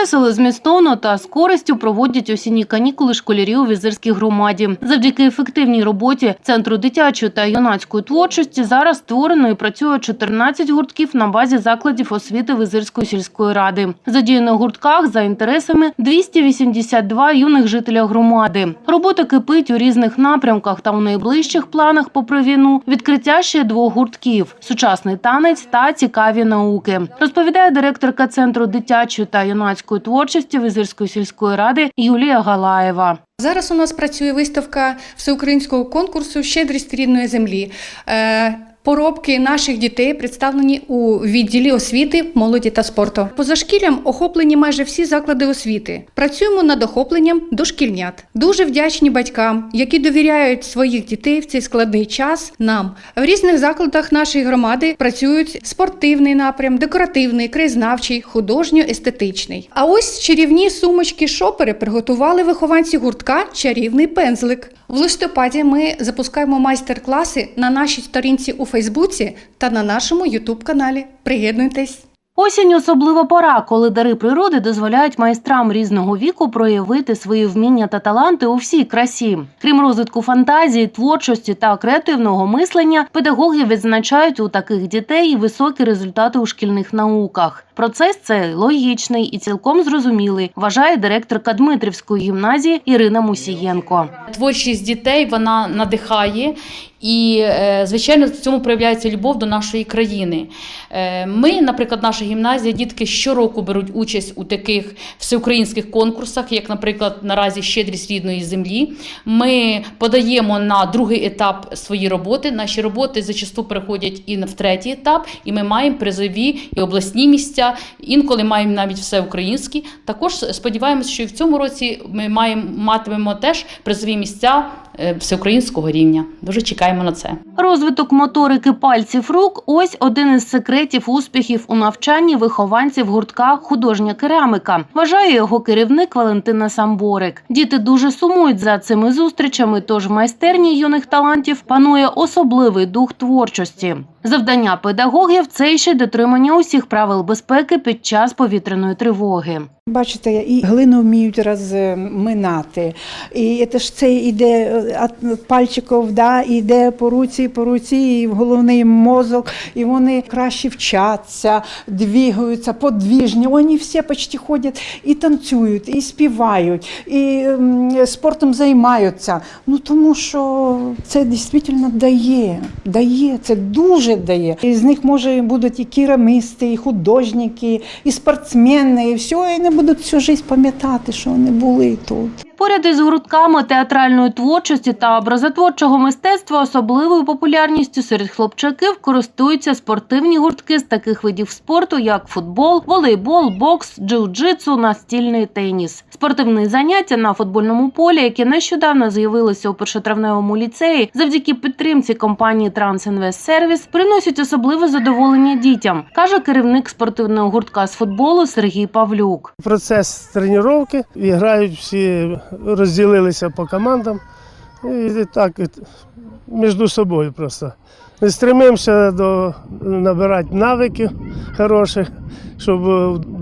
Весело, змістовно та з користю проводять осінні канікули школярів у візирській громаді. Завдяки ефективній роботі центру дитячої та юнацької творчості зараз створено і працює 14 гуртків на базі закладів освіти Визирської сільської ради. Задіяно в гуртках за інтересами 282 юних жителя громади. Робота кипить у різних напрямках та у найближчих планах, попри війну, відкриття ще двох гуртків: сучасний танець та цікаві науки. Розповідає директорка центру дитячої та юнацької творчості Визирської сільської ради Юлія Галаєва. Зараз у нас працює виставка всеукраїнського конкурсу Щедрість рідної землі. Поробки наших дітей представлені у відділі освіти, молоді та спорту. Позашкіллям охоплені майже всі заклади освіти. Працюємо над охопленням дошкільнят. Дуже вдячні батькам, які довіряють своїх дітей в цей складний час нам. В різних закладах нашої громади працюють спортивний напрям, декоративний, краєзнавчий, художньо-естетичний. А ось чарівні сумочки шопери приготували вихованці гуртка Чарівний пензлик. В листопаді ми запускаємо майстер-класи на нашій сторінці у Фейсбуці та на нашому Ютуб каналі. Приєднуйтесь! Осінь особлива пора, коли дари природи дозволяють майстрам різного віку проявити свої вміння та таланти у всій красі. Крім розвитку фантазії, творчості та креативного мислення, педагоги відзначають у таких дітей високі результати у шкільних науках. Процес цей логічний і цілком зрозумілий, вважає директорка Дмитрівської гімназії Ірина Мусієнко. Творчість дітей вона надихає, і е, звичайно в цьому проявляється любов до нашої країни. Е, Ми, наприклад, наша гімназія, дітки щороку беруть участь у таких всеукраїнських конкурсах, як, наприклад, наразі щедрість рідної землі. Ми подаємо на другий етап свої роботи. Наші роботи зачасту переходять і в третій етап, і ми маємо призові і обласні місця. Інколи маємо навіть всеукраїнські. Також сподіваємося, що і в цьому році ми маємо матимемо теж призові місця всеукраїнського рівня. Дуже чекаємо на це. Розвиток моторики пальців рук ось один із секретів успіхів у навчанні вихованців гуртка художня керамика. Вважає його керівник Валентина Самборик. Діти дуже сумують за цими зустрічами. Тож в майстерні юних талантів панує особливий дух творчості. Завдання педагогів це ще дотримання усіх правил безпеки під час повітряної тривоги. Бачите, і глину вміють розминати. І це ж це йде від пальчиків, да, іде по руці, по руці, і головний мозок, і вони краще вчаться, двігаються, подвіжні. Вони всі почти ходять і танцюють, і співають, і спортом займаються. Ну тому що це дійсно дає, дає, це дуже дає. І з них може будуть і керамісти, і художники, і спортсмени, і все, і вони будуть всю життя пам'ятати, що вони були тут. Поряд із гуртками театральної творчості та образотворчого мистецтва особливою популярністю серед хлопчаків користуються спортивні гуртки з таких видів спорту, як футбол, волейбол, бокс, джиу-джитсу, настільний теніс. Спортивні заняття на футбольному полі, які нещодавно з'явилися у першотравневому ліцеї, завдяки підтримці компанії Трансінвестсервіс, приносять особливе задоволення дітям, каже керівник спортивного гуртка з футболу Сергій Павлюк. Процес тренування, грають всі, розділилися по командам. І так між собою просто. Ми стремимося до набирати навиків хороших, щоб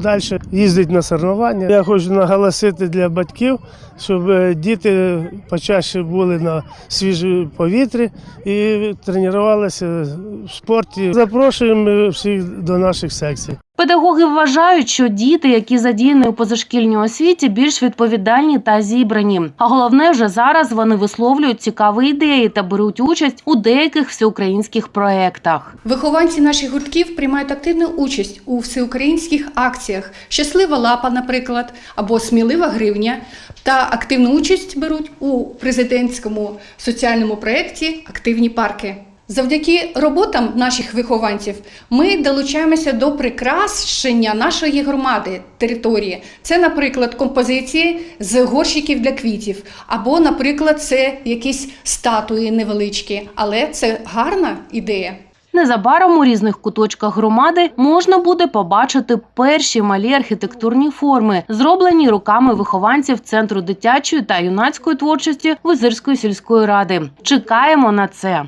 далі їздити на соревнування. Я хочу наголосити для батьків, щоб е, діти почаще були на свіжому повітрі і тренувалися в спорті. Запрошуємо всіх до наших секцій. Педагоги вважають, що діти, які задіяні у позашкільній освіті, більш відповідальні та зібрані. А головне, вже зараз вони висловлюють цікаві ідеї та беруть участь у деяких всеукраїнських проєктах. Вихованці наших гуртків приймають активну участь у всеукраїнських акціях Щаслива лапа, наприклад, або Смілива гривня, та активну участь беруть у президентському соціальному проєкті Активні парки. Завдяки роботам наших вихованців ми долучаємося до прикрашення нашої громади території. Це, наприклад, композиції з горщиків для квітів, або, наприклад, це якісь статуї невеличкі, але це гарна ідея. Незабаром у різних куточках громади можна буде побачити перші малі архітектурні форми, зроблені руками вихованців центру дитячої та юнацької творчості Визирської сільської ради. Чекаємо на це.